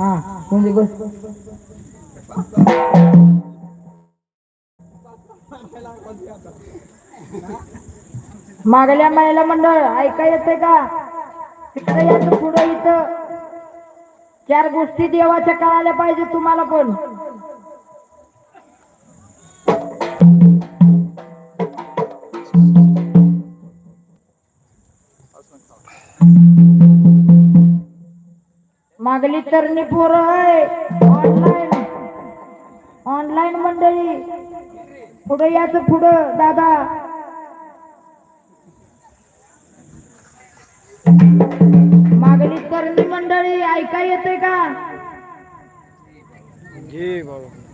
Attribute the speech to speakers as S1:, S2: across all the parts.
S1: हा म्हणजे बस मागल्या महिला मंडळ ऐका येते का? तिकडे याचं पुढे इथं. चार गोष्टी देवाच्या कळाल्या पाहिजे तुम्हाला पण. तरणी पोरं आहे. ऑनलाईन ऑनलाईन मंडळी. पुढे याचं पुढं दादा. मागली तरणी मंडळी ऐका येते का?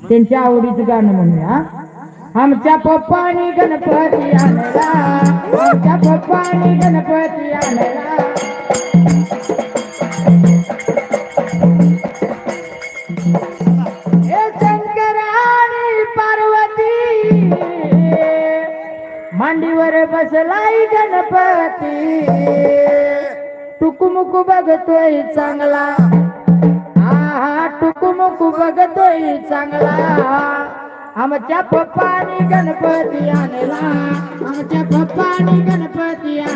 S1: त्यांच्या आवडीचं गाणं म्हणूया. आमच्या पप्पानी गणपती आणला. आमच्या पप्पानी गणपती आणला. टुकुमुकू बघतोय चांगला. हा टुकुमुकू बघतोय चांगला. आमच्या पप्पानी गणपती आणला. आमच्या पप्पानी गणपती आणला.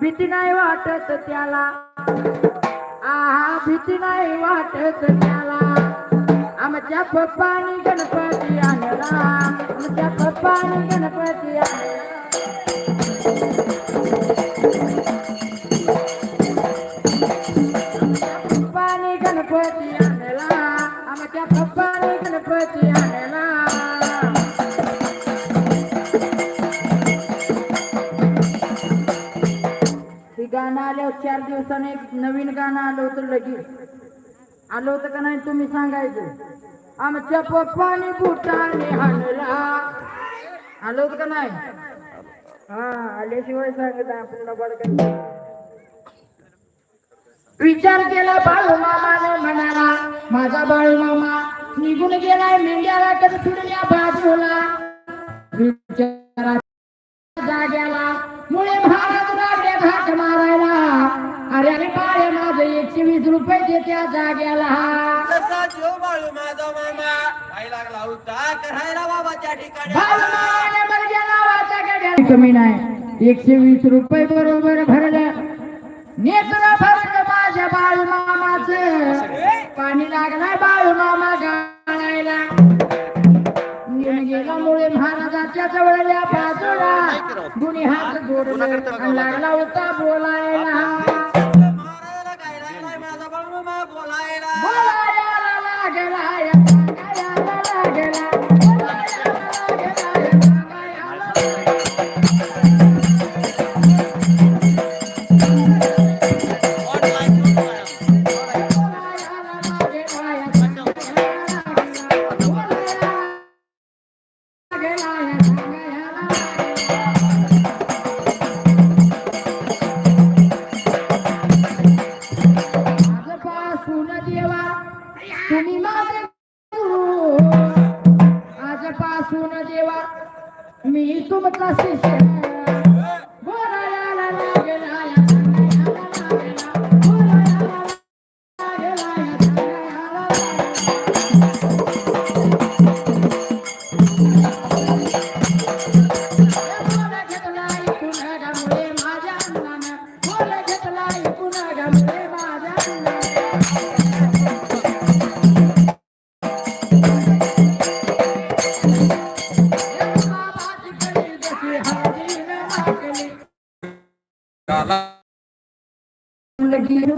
S1: भीती नाही वाटत त्याला. आहा भीती नाही वाटत त्याला. आमच्या पप्पानी गणपती आणला. आमच्या पप्पानी गणपती आणला. चार दिवसाने एक नवीन गाणं आलं होतं लगेच आलं होतं का नाही तुम्ही सांगायचं? आमच्या पप्पाने बुटाने हाणला. आलं होतं का नाही? हा आल्याशिवाय सांगत आपल्याला बडकं विचार केला बाळू मामाने म्हणाला माझा बाळू मामा निघून गेलाय मेंढ्याला तर फिरल्या बाजूला. विचारा जाग्याला मुळे भारत घाट मारायला. अरे अरे बाळे माझं एकशे वीस रुपये दे त्या जाग्याला.
S2: तसा जो बाळू माझा मामा आई लागला होता करायला बाबाच्या ठिकाणी.
S1: कमी नाही. एकशे वीस रुपये बरोबर भरलं. नेत्र भरलं माझ्या बाळू मामाचं. दोन्ही हात जोडले लागला होता बोलायला. tu me classifica.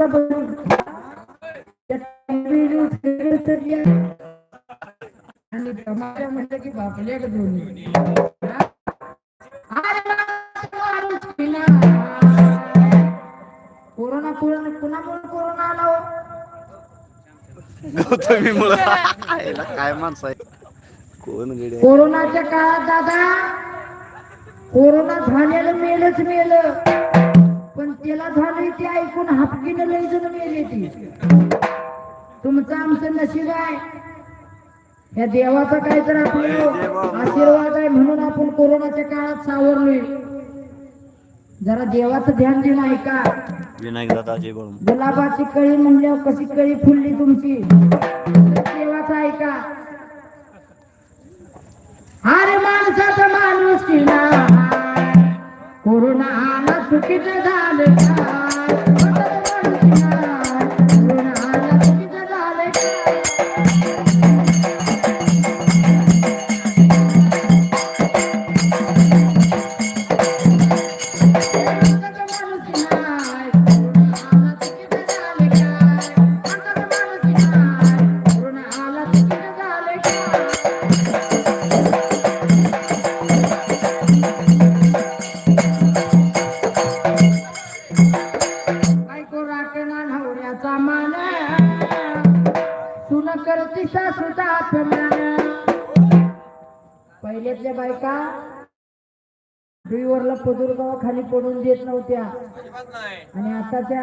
S1: म्हणलं म्हणलं की दोन्ही कोरोना कोरोना कुणामुळे कोरोना आला
S3: गौतमी मुळे काय माणसं आहे कोण गडे
S1: कोरोनाच्या काळात दादा कोरोना झालेलं मेलच मेलं. पण त्याला झालंय ते ऐकून हापकीनं लय जण मेले ती. तुमचं आमचं नशीब आहे. या देवाचा काय तर आपलं आशीर्वाद आहे म्हणून आपण कोरोनाच्या काळात सावरलोय. जरा देवाचं ध्यान देऊन ऐका.
S3: विनायक दादा जय बाळू
S1: गुलाबाची कळी म्हणल्यावर कशी कळी फुलली तुमची? देवाचं ऐका. अरे माणसाचा माणूस किला. कोरोना आला चुकीचं झालं पहिल्यातल्या बायका ड्रीवरला पदुरगावा खाली पडून देत नव्हत्या. आणि आताच्या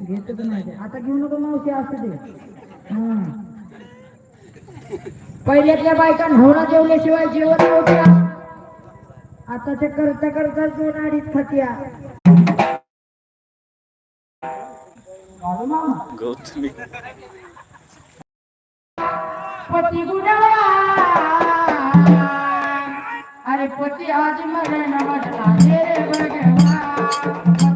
S1: घेतच नाही. आता घेऊ नको मावशी असू दे. हं. पहिल्यातल्या बायका नवरा जेवल्याशिवाय जेवत नव्हत्या. आता ते करता करता दोन अडीच खात्या.
S3: गौतमी.
S1: पती गुणवा पति आज मरे न मरना तेरे भगवान